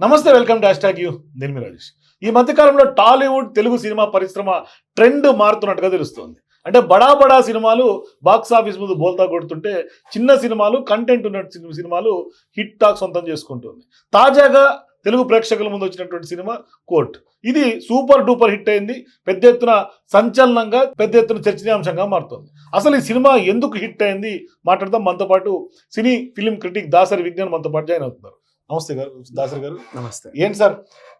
నమస్తే welcome dash tag you. నేను మీ రాజేష్. ఈ మధ్యకాలంలో టాలీవుడ్ తెలుగు సినిమా పరిశ్రమ ట్రెండ్ మారుతున్నట్టుగా తెలుస్తోంది. అంటే బడా బడా సినిమాలు బాక్స్ ఆఫీస్ ముందు బోల్తా కొడుతుంటే చిన్న సినిమాలు కంటెంట్ ఉన్న సినిమా- సినిమాలు హిట్ టాక్ సొంతం చేసుకుంటుంది. తాజాగా తెలుగు ప్రేక్షకుల ముందు వచ్చినటువంటి సినిమా కోర్ట్. ఇది సూపర్ డూపర్ హిట్ అయింది. పెద్ద ఎత్తున సంచలనంగా పెద్ద ఎత్తున చర్చనీయాంశంగా మారుతుంది. అసలు ఈ సినిమా ఎందుకు హిట్ అయింది? మాట్లాడదాం. మనతో పాటు cine film critic Dasari Vignan మనతో పాటు జాయిన్ అవుతున్నారు. నమస్తే గారు దాసరి గారు. నమస్తే. ఏంటి సార్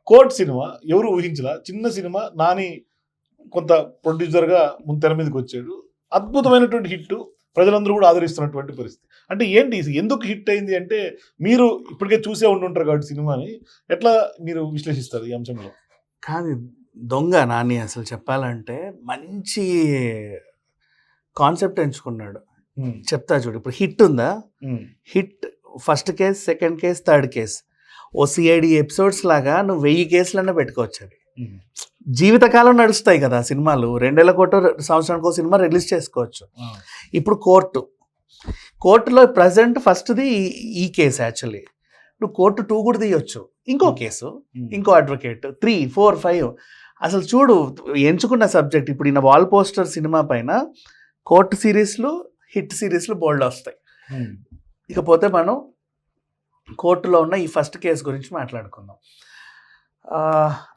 కోర్ట్ సినిమా ఎవరు ఊహించలా? చిన్న సినిమా నాని కొంత ప్రొడ్యూసర్గా ముందు తెర మీదకి వచ్చాడు. అద్భుతమైనటువంటి హిట్ ప్రజలందరూ కూడా ఆదరిస్తున్నటువంటి పరిస్థితి. అంటే ఏంటి ఎందుకు హిట్ అయింది అంటే మీరు ఇప్పటికే చూసే ఉండుంటారు కాబట్టి సినిమాని. ఎట్లా మీరు విశ్లేషిస్తారు ఈ అంశంలో? కానీ దొంగ నాని అసలు చెప్పాలంటే మంచి కాన్సెప్ట్ ఎంచుకున్నాడు. చెప్తా చూడు ఇప్పుడు హిట్ ఉందా? Hit first case second case third case. ఓ సిఐడి ఎపిసోడ్స్ లాగా నువ్వు వెయ్యి కేసులన్నా పెట్టుకోవచ్చు అవి జీవితకాలం నడుస్తాయి కదా సినిమాలు. రెండేళ్ళ కోట సంవత్సరానికి ఒక సినిమా రిలీజ్ చేసుకోవచ్చు. ఇప్పుడు కోర్టు. కోర్టులో ప్రజెంట్ ఫస్ట్ది ఈ- కేసు యాక్చువల్లీ. నువ్వు కోర్టు టూ కూడా తీయొచ్చు. ఇంకో కేసు. ఇంకో అడ్వకేట్. Three four five. అసలు చూడు ఎంచుకున్న సబ్జెక్ట్. ఇప్పుడు ఈయన వాల్ పోస్టర్ సినిమా పైన కోర్టు సిరీస్లు హిట్ సిరీస్లు బోల్డ్ వస్తాయి. ఇకపోతే మనం కోర్టులో ఉన్న ఈ ఫస్ట్ కేసు గురించి మాట్లాడుకుందాం.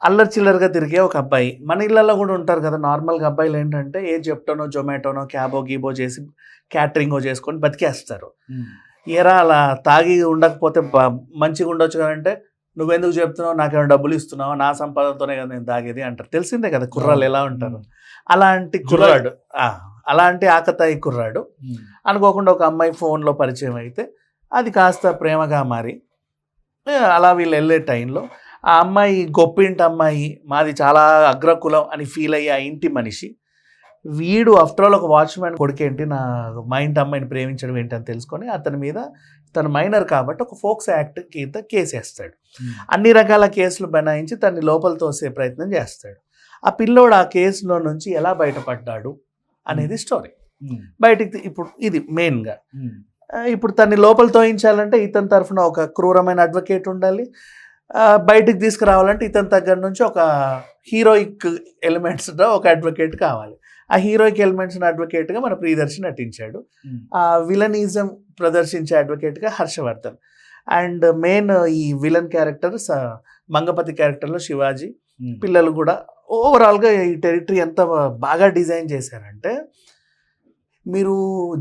అల్లరి చిల్లరగా తిరిగే ఒక అబ్బాయి. మన ఇళ్ళల్లో కూడా ఉంటారు కదా నార్మల్గా అబ్బాయిలు ఏంటంటే ఏ జెప్టోనో జొమాటోనో క్యాబో గీబో చేసి క్యాటరింగో చేసుకొని బతికేస్తారు. ఎరా అలా తాగి ఉండకపోతే మంచిగా ఉండొచ్చు కదంటే నువ్వెందుకు చెప్తున్నావు నాకేమైనా డబ్బులు ఇస్తున్నావు? నా సంపాదనతోనే కదా నేను తాగేది అంటారు. తెలిసిందే కదా కుర్రాళ్ళు ఎలా ఉంటారు. అలాంటి కుర్రాడు అలాంటి ఆకతాయి కుర్రాడు. అనుకోకుండా ఒక అమ్మాయి ఫోన్లో పరిచయం అయితే అది కాస్త ప్రేమగా మారి అలా వీళ్ళు వెళ్ళే టైంలో ఆ అమ్మాయి గొప్పింటి అమ్మాయి మాది చాలా అగ్రకులం అని ఫీల్ అయ్యే ఆ ఇంటి మనిషి వీడు ఆఫ్టర్ ఆల్ ఒక వాచ్మెన్ కొడుకేంటి నా మా ఇంటి అమ్మాయిని ప్రేమించడం ఏంటి అని తెలుసుకొని అతని మీద తను మైనర్ కాబట్టి ఒక ఫోక్స్ యాక్ట్ కింద కేసు వేస్తాడు. అన్ని రకాల కేసులు బనాయించి తన్ని లోపల తోసే ప్రయత్నం చేస్తాడు. ఆ పిల్లోడు ఆ కేసులో నుంచి ఎలా బయటపడ్డాడు? అనేది స్టోరీ బయటికి ఇప్పుడు ఇది మెయిన్గా ఇప్పుడు తన్ని లోపల తోయించాలంటే ఇతని తరఫున ఒక క్రూరమైన అడ్వకేట్ ఉండాలి. బయటికి తీసుకురావాలంటే ఇతని దగ్గర నుంచి ఒక హీరోయిక్ ఎలిమెంట్స్తో ఒక అడ్వకేట్ కావాలి. ఆ హీరోయిక్ ఎలిమెంట్స్ అడ్వకేట్గా మన ప్రియదర్శి నటించాడు. ఆ విలనిజం ప్రదర్శించే అడ్వకేట్గా హర్షవర్ధన్. అండ్ మెయిన్ ఈ విలన్ క్యారెక్టర్ మంగపతి క్యారెక్టర్లో శివాజీ. పిల్లలు కూడా ఓవరాల్గా ఈ టెరిటరీ ఎంత బాగా డిజైన్ చేశారంటే మీరు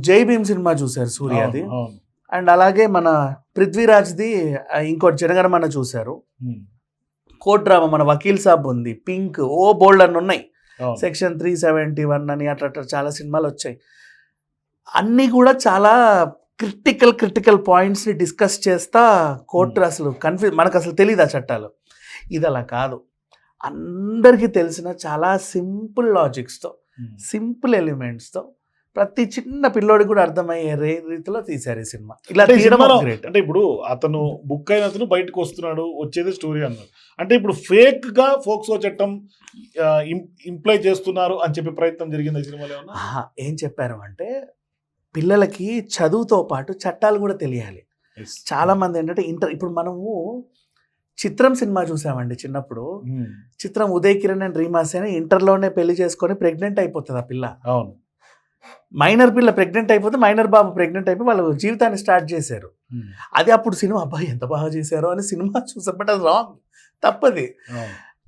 జై భీమ్ సినిమా చూశారు సూర్యాది. అండ్ అలాగే మన పృథ్వీరాజ్ది ఇంకోటి జనగణమన చూశారు. ఉమ్, కోట్ డ్రామా మన వకీల్ సాబ్ ఉంది పింక్ ఓ బోల్డ్ అని ఉన్నాయి. సెక్షన్ త్రీ సెవెంటీ వన్ అని అట్లా అట్లా చాలా సినిమాలు వచ్చాయి. అన్నీ కూడా చాలా క్రిటికల్ క్రిటికల్ పాయింట్స్ని డిస్కస్ చేస్తా కోర్టు అసలు కన్ఫ్యూజ్ మనకు అసలు తెలియదు ఆ చట్టాలు. ఇది అలా కాదు. అందరికీ తెలిసిన చాలా సింపుల్ లాజిక్స్తో ఉమ్. సింపుల్ ఎలిమెంట్స్తో ప్రతి చిన్న పిల్లోడికి కూడా అర్థమయ్యే రీతిలో తీశారు ఈ సినిమా. ఇలా అంటే ఇప్పుడు అతను బుక్ అయిన అతను బయటకు వస్తున్నాడు వచ్చేది స్టోరీ అన్నారు అంటే ఇప్పుడు ఫేక్గా ఫోక్సో చట్టం ఇంప్లై చేస్తున్నారు అని చెప్పే ప్రయత్నం జరిగింది ఈ సినిమాలో ఏం చెప్పారు అంటే పిల్లలకి చదువుతో పాటు చట్టాలు కూడా తెలియాలి. చాలా మంది ఏంటంటే ఇంటర్ ఇప్పుడు మనము చిత్రం సినిమా చూసామండి చిన్నప్పుడు. చిత్రం ఉదయ్ కిరణ్ అండ్ రీమాస్ అని ఇంటర్లోనే పెళ్ళి చేసుకొని ప్రెగ్నెంట్ అయిపోతుంది ఆ పిల్ల. అవును. మైనర్ పిల్ల ప్రెగ్నెంట్ అయిపోతే మైనర్ బాబు ప్రెగ్నెంట్ అయిపోయి వాళ్ళు జీవితాన్ని స్టార్ట్ చేశారు. అది అప్పుడు సినిమా అబ్బాయి ఎంత బాగా చేశారో అని సినిమా చూసామంటే అది రాంగ్ తప్పది.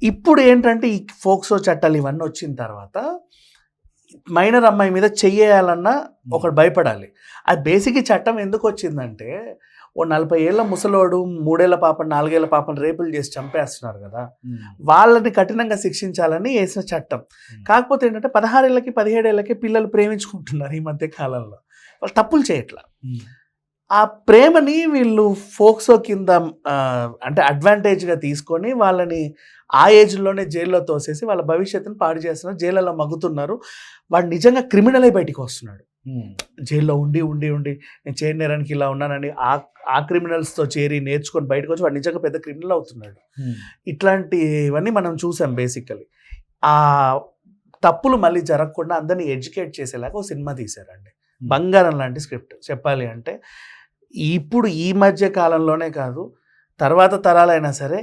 ఇప్పుడు ఏంటంటే ఈ ఫోక్సో చట్టాలు ఇవన్నీ వచ్చిన తర్వాత మైనర్ అమ్మాయి మీద చెయ్యాలన్నా ఒకడు భయపడాలి. అది బేసిక్ చట్టం ఎందుకు వచ్చిందంటే ఓ నలభై ఏళ్ళ ముసలోడు మూడేళ్ళ పాపను నాలుగేళ్ళ పాపను రేపులు చేసి చంపేస్తున్నారు కదా. వాళ్ళని కఠినంగా శిక్షించాలని వేసిన చట్టం. కాకపోతే ఏంటంటే పదహారేళ్ళకి పదిహేడేళ్ళకి పిల్లలు ప్రేమించుకుంటున్నారు ఈ మధ్య కాలంలో. వాళ్ళు తప్పులు చేయట్లా. ఆ ప్రేమని వీళ్ళు ఫోక్సో కింద అంటే అడ్వాంటేజ్గా తీసుకొని వాళ్ళని ఆ ఏజ్లోనే జైల్లో తోసేసి వాళ్ళ భవిష్యత్తును పాడు చేస్తున్నారు జైళ్ళలో మగ్గుతున్నారు. వాడు నిజంగా క్రిమినల్ బయటికి వస్తున్నాడు. జైల్లో ఉండి ఉండి ఉండి నేను చేయని నేరానికి ఇలా ఉన్నానని ఆ ఆ క్రిమినల్స్తో చేరి నేర్చుకొని బయటకు వచ్చి వాడు నిజంగా పెద్ద క్రిమినల్ అవుతున్నాడు. ఇట్లాంటివన్నీ మనం చూసాం బేసికలీ. ఆ తప్పులు మళ్ళీ జరగకుండా అందరినీ ఎడ్యుకేట్ చేసేలాగా ఒక సినిమా తీశారండి. బంగారం లాంటి స్క్రిప్ట్ చెప్పాలి అంటే ఇప్పుడు ఈ మధ్య కాలంలోనే కాదు తర్వాత తరాలైనా సరే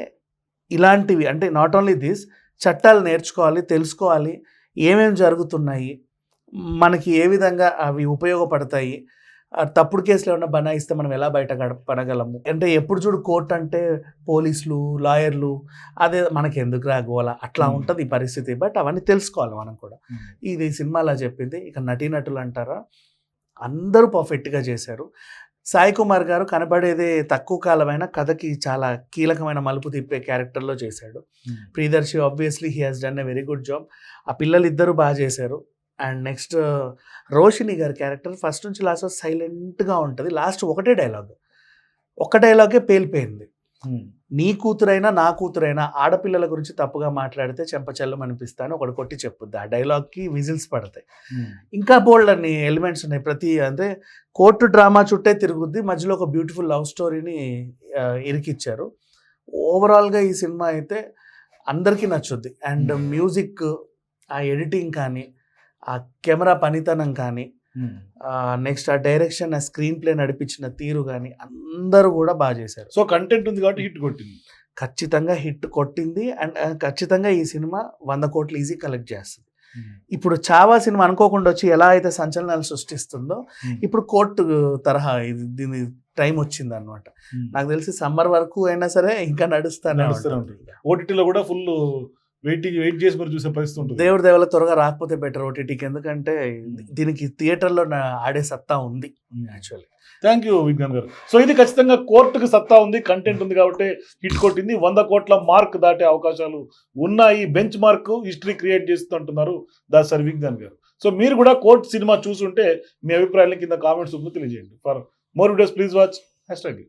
ఇలాంటివి అంటే నాట్ ఓన్లీ దిస్ చట్టాలు నేర్చుకోవాలి తెలుసుకోవాలి ఏమేమి జరుగుతున్నాయి మనకి ఏ విధంగా అవి ఉపయోగపడతాయి? తప్పుడు కేసులు ఏమన్నా బనాయిస్తే మనం ఎలా బయట పడగలము? అంటే ఎప్పుడు చూడు కోర్టు అంటే పోలీసులు లాయర్లు అదే మనకి ఎందుకు రాగోవాల అట్లా. ఉంటుంది ఈ పరిస్థితి. బట్ అవన్నీ తెలుసుకోవాలి మనం కూడా. ఇది సినిమాలో చెప్పింది. ఇక నటీనటులు అంటారా? అందరూ పర్ఫెక్ట్గా చేశారు. సాయి కుమార్ గారు కనబడేదే తక్కువ కాలమైన కథకి చాలా కీలకమైన మలుపు తిప్పే క్యారెక్టర్లో చేశాడు. Priyadarshi obviously he has done a very good job ఆ పిల్లలు ఇద్దరు బాగా చేశారు. అండ్ నెక్స్ట్ రోషిని గారి క్యారెక్టర్ ఫస్ట్ నుంచి లాస్ట్ సైలెంట్గా ఉంటుంది. లాస్ట్ ఒకటే డైలాగ్. ఒక డైలాగే పేలిపోయింది. నీ కూతురైనా నా కూతురైనా ఆడపిల్లల గురించి తప్పుగా మాట్లాడితే చెంపచెల్లం అనిపిస్తాను. ఒకటి కొట్టి చెప్పుద్ది. ఆ డైలాగ్కి విజిల్స్ పడతాయి. ఇంకా బోల్డ్ అన్ని ఎలిమెంట్స్ ఉన్నాయి. ప్రతి అంటే కోర్టు డ్రామా చుట్టే తిరుగుద్ది. మధ్యలో ఒక బ్యూటిఫుల్ లవ్ స్టోరీని ఇరికిచ్చారు. ఓవరాల్గా ఈ సినిమా అయితే అందరికీ నచ్చుద్ది. అండ్ మ్యూజిక్ ఆ ఎడిటింగ్ కానీ ఆ కెమెరా పనితనం కానీ నెక్స్ట్ ఆ డైరెక్షన్ ఆ స్క్రీన్ ప్లే నడిపించిన తీరు కానీ అందరూ కూడా బాగా చేశారు. సో కంటెంట్ ఉంది కాబట్టి హిట్ కొట్టింది. ఖచ్చితంగా హిట్ కొట్టింది అండ్ ఖచ్చితంగా ఈ సినిమా వంద కోట్లు ఈజీ కలెక్ట్ చేస్తుంది. ఇప్పుడు చావా సినిమా అనుకోకుండా వచ్చి ఎలా అయితే సంచలనాలు సృష్టిస్తుందో ఇప్పుడు కోర్టు తరహా ఇది దీని టైం వచ్చింది అనమాట నాకు తెలిసి సమ్మర్ వరకు అయినా సరే ఇంకా నడుస్తానే. ఓటీటీలో కూడా ఫుల్ వెయిటింగ్ వెయిట్ చేసి మరి చూసే పరిస్థితి ఉంటుంది. దేవుడి దేవల త్వరగా రాకపోతే బెటర్ ఓటీటీకి. ఎందుకంటే దీనికి థియేటర్లో ఆడే సత్తా ఉంది. Actually. Thank you Vignan garu. So ఇది ఖచ్చితంగా కోర్టుకు సత్తా ఉంది కంటెంట్ ఉంది కాబట్టి హిట్ కొట్టింది. వంద కోట్ల మార్క్ దాటే అవకాశాలు ఉన్నాయి. బెంచ్ మార్క్ హిస్టరీ క్రియేట్ చేస్తుంటున్నారు దాసరి విజ్ఞాన్ గారు. సో మీరు కూడా కోర్ట్ సినిమా చూసుంటే మీ అభిప్రాయాన్ని కింద కామెంట్స్ తెలియజేయండి. For more videos please watch. Hash tag